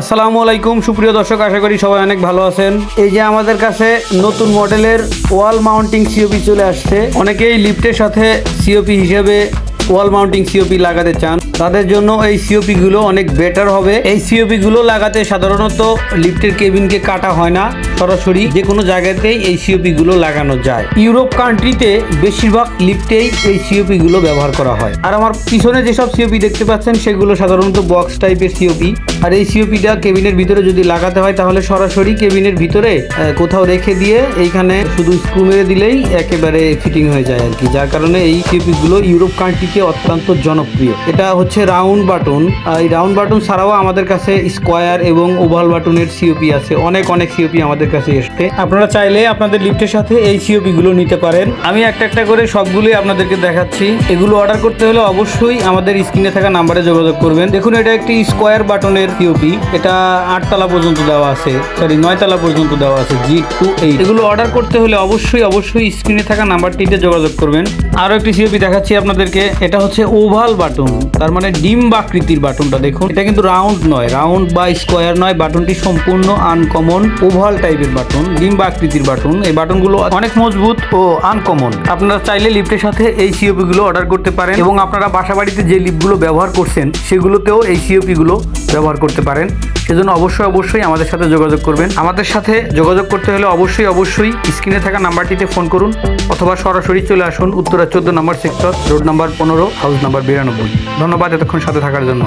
আসসালামু আলাইকুম, সুপ্রিয় দর্শক, আশা করি সবাই অনেক ভালো আছেন। এই যে আমাদের কাছে নতুন মডেলের ওয়াল মাউন্টিং সিওপি চলে আসছে। অনেকেই লিফটের সাথে সিওপি হিসেবে ওয়াল মাউন্টিং সিওপি লাগাতে চান। তাদের জন্য এই সিওপি গুলো অনেক বেটার হবে। এই সিওপি গুলো লাগাতে সাধারণত লিফটের কেবিনকে কাটা হয় না। সরাসরি যে কোনো জায়গাতেই এই সিওপি গুলো লাগানো যায়। ইউরোপ কান্ট্রিতে বেশিরভাগ লিফটেই এই সিওপি গুলো ব্যবহার করা হয়। আর আমার পিছনে যেসব সিওপি দেখতে পাচ্ছেন, সেগুলো সাধারণত বক্স টাইপের সিওপি আর এই সিওপিটা কেবিনের ভিতরে যদি লাগাতে হয়, তাহলে সরাসরি কেবিনের ভিতরে কোথাও রেখে দিয়ে এইখানে শুধু স্ক্রু মেরে দিলেই একেবারে ফিটিং হয়ে যায় আর কি। যার কারণে এই সিওপি গুলো ইউরোপ কান্ট্রিতে অত্যন্ত জনপ্রিয়। এটা হচ্ছে রাউন্ড বাটন। এই রাউন্ড বাটন ছাড়াও আমাদের কাছে স্কোয়ার এবং ওভাল বাটনের সিওপি আছে। অনেক অনেক সিওপি আমাদের কাছে এসছে। আপনারা চাইলে আপনাদের লিফটের সাথে এই সিওপি গুলো নিতে পারেন। আমি একটা একটা করে সবগুলোই আপনাদেরকে দেখাচ্ছি। এগুলো অর্ডার করতে হলে অবশ্যই আমাদের স্ক্রিনে থাকা নাম্বারে যোগাযোগ করবেন। দেখুন, এটা একটি স্কোয়ার বাটনের সিওপি এটা আটতলা পর্যন্ত দেওয়া আছে সরি নয়তলা পর্যন্ত দেওয়া আছে জি টু এইট এগুলো অর্ডার করতে হলে অবশ্যই অবশ্যই স্ক্রিনে থাকা নাম্বারটিতে যোগাযোগ করবেন। আরও একটি সিওপি দেখাচ্ছি আপনাদেরকে, এটা হচ্ছে ওভাল বাটন তার মানে ডিম আকৃতির বাটনটা দেখুন। এটা কিন্তু রাউন্ড নয় রাউন্ড বা স্কোয়ার নয়, বাটনটি সম্পূর্ণ আনকমন ওভাল টাইপের বাটন, ডিম আকৃতির বাটন। এই বাটনগুলো অনেক মজবুত ও আনকমন আপনারা চাইলে লিফটের সাথে এই সিওপি গুলো অর্ডার করতে পারেন। এবং আপনারা বাসা বাড়িতে যে লিফটগুলো ব্যবহার করছেন, সেগুলোতেও এই সিওপি গুলো ব্যবহার করতে পারেন। সেজন্য অবশ্যই অবশ্যই আমাদের সাথে যোগাযোগ করবেন। আমাদের সাথে যোগাযোগ করতে হলে অবশ্যই অবশ্যই স্ক্রিনে থাকা নাম্বারটিতে ফোন করুন অথবা সরাসরি চলে আসুন উত্তরা চোদ্দ নম্বর সেক্টর, রোড নাম্বার পনেরো, হাউস নাম্বার বিরানব্বই। ধন্যবাদ এতক্ষণ সাথে থাকার জন্য।